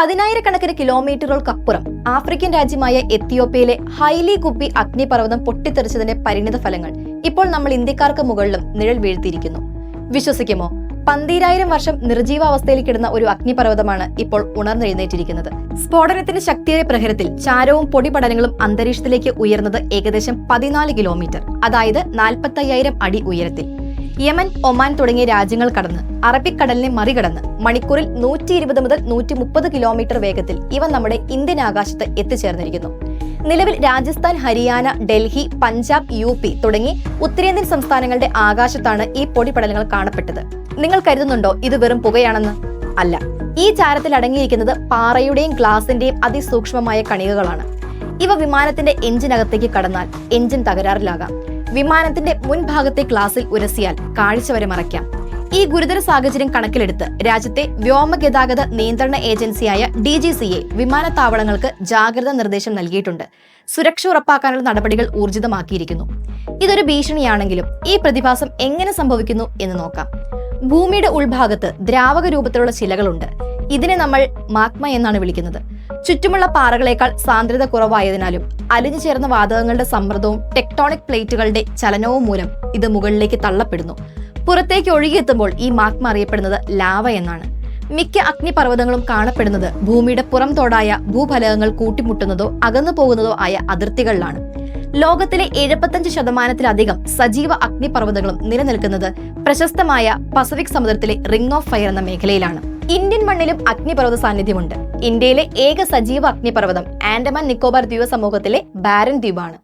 പതിനായിരക്കണക്കിന് കിലോമീറ്ററുകൾക്കപ്പുറം ആഫ്രിക്കൻ രാജ്യമായ എത്തിയോപ്യയിലെ ഹൈലി കുപ്പി അഗ്നിപർവതം പൊട്ടിത്തെറിച്ചതിന്റെ പരിണിത ഫലങ്ങൾ ഇപ്പോൾ നമ്മൾ ഇന്ത്യക്കാർക്ക് മുകളിലും നിഴൽ വീഴ്ത്തിയിരിക്കുന്നു. വിശ്വസിക്കുമോ? പന്തീരായിരം വർഷം നിർജീവാവസ്ഥയിൽ കിടന്ന ഒരു അഗ്നിപർവതമാണ് ഇപ്പോൾ ഉണർന്നെഴുന്നേറ്റിരിക്കുന്നത്. സ്ഫോടനത്തിന്റെ ശക്തിയേറിയ പ്രഹരത്തിൽ ചാരവും പൊടിപടലങ്ങളും അന്തരീക്ഷത്തിലേക്ക് ഉയർന്നത് ഏകദേശം പതിനാല് കിലോമീറ്റർ അതായത് നാൽപ്പത്തയ്യായിരം അടി ഉയരത്തിൽ. യമൻ ഒമാൻ തുടങ്ങിയ രാജ്യങ്ങൾ കടന്ന് അറബിക്കടലിനെ മറികടന്ന് മണിക്കൂറിൽ നൂറ്റി ഇരുപത് മുതൽ നൂറ്റി മുപ്പത് കിലോമീറ്റർ വേഗത്തിൽ ഇവ നമ്മുടെ ഇന്ത്യൻ ആകാശത്ത് എത്തിച്ചേർന്നിരിക്കുന്നു. നിലവിൽ രാജസ്ഥാൻ ഹരിയാന ഡൽഹി പഞ്ചാബ് യു പി തുടങ്ങി ഉത്തരേന്ത്യൻ സംസ്ഥാനങ്ങളുടെ ആകാശത്താണ് ഈ പൊടിപടലങ്ങൾ കാണപ്പെട്ടത്. നിങ്ങൾ കരുതുന്നുണ്ടോ ഇത് വെറും പുകയാണെന്ന്? അല്ല. ഈ ചാരത്തിൽ അടങ്ങിയിരിക്കുന്നത് പാറയുടെയും ഗ്ലാസിന്റെയും അതിസൂക്ഷ്മമായ കണികകളാണ്. ഇവ വിമാനത്തിന്റെ എഞ്ചിനകത്തേക്ക് കടന്നാൽ എഞ്ചിൻ തകരാറിലാകാം. വിമാനത്തിന്റെ മുൻഭാഗത്തെ ഗ്ലാസിൽ ഉരസിയാൽ കാഴ്ച വരെ മറയ്ക്കാം. ഈ ഗുരുതര സാഹചര്യം കണക്കിലെടുത്ത് രാജ്യത്തെ വ്യോമഗതാഗത നിയന്ത്രണ ഏജൻസിയായ ഡി ജി സി എ വിമാനത്താവളങ്ങൾക്ക് ജാഗ്രതാ നിർദ്ദേശം നൽകിയിട്ടുണ്ട്. സുരക്ഷ ഉറപ്പാക്കാനുള്ള നടപടികൾ ഊർജിതമാക്കിയിരിക്കുന്നു. ഇതൊരു ഭീഷണിയാണെങ്കിലും ഈ പ്രതിഭാസം എങ്ങനെ സംഭവിക്കുന്നു എന്ന് നോക്കാം. ഭൂമിയുടെ ഉൾഭാഗത്ത് ദ്രാവക രൂപത്തിലുള്ള ശിലകളുണ്ട്. ഇതിനെ നമ്മൾ മാഗ്മ എന്നാണ് വിളിക്കുന്നത്. ചുറ്റുമുള്ള പാറകളേക്കാൾ സാന്ദ്രത കുറവായതിനാലും അലിഞ്ഞു ചേർന്ന വാതകങ്ങളുടെ സമ്മർദ്ദവും ടെക്ടോണിക് പ്ലേറ്റുകളുടെ ചലനവും മൂലം ഇത് മുകളിലേക്ക് തള്ളപ്പെടുന്നു. പുറത്തേക്ക് ഒഴുകിയെത്തുമ്പോൾ ഈ മാഗ്മ അറിയപ്പെടുന്നത് ലാവ എന്നാണ്. മിക്ക അഗ്നിപർവതങ്ങളും കാണപ്പെടുന്നത് ഭൂമിയുടെ പുറം തോടായ ഭൂഫലകങ്ങൾ കൂട്ടിമുട്ടുന്നതോ അകന്നു പോകുന്നതോ ആയ അതിർത്തികളിലാണ്. ലോകത്തിലെ എഴുപത്തഞ്ച് ശതമാനത്തിലധികം സജീവ അഗ്നിപർവതങ്ങളും നിലനിൽക്കുന്നത് പ്രശസ്തമായ പസഫിക് സമുദ്രത്തിലെ റിംഗ് ഓഫ് ഫയർ എന്ന മേഖലയിലാണ്. ഇന്ത്യൻ മണ്ണിലും അഗ്നിപർവത സാന്നിധ്യമുണ്ട്. ഇന്ത്യയിലെ ഏക സജീവ അഗ്നിപർവതം ആൻഡമാൻ നിക്കോബാർ ദ്വീപ സമൂഹത്തിലെ ബാരൻ ദ്വീപാണ്.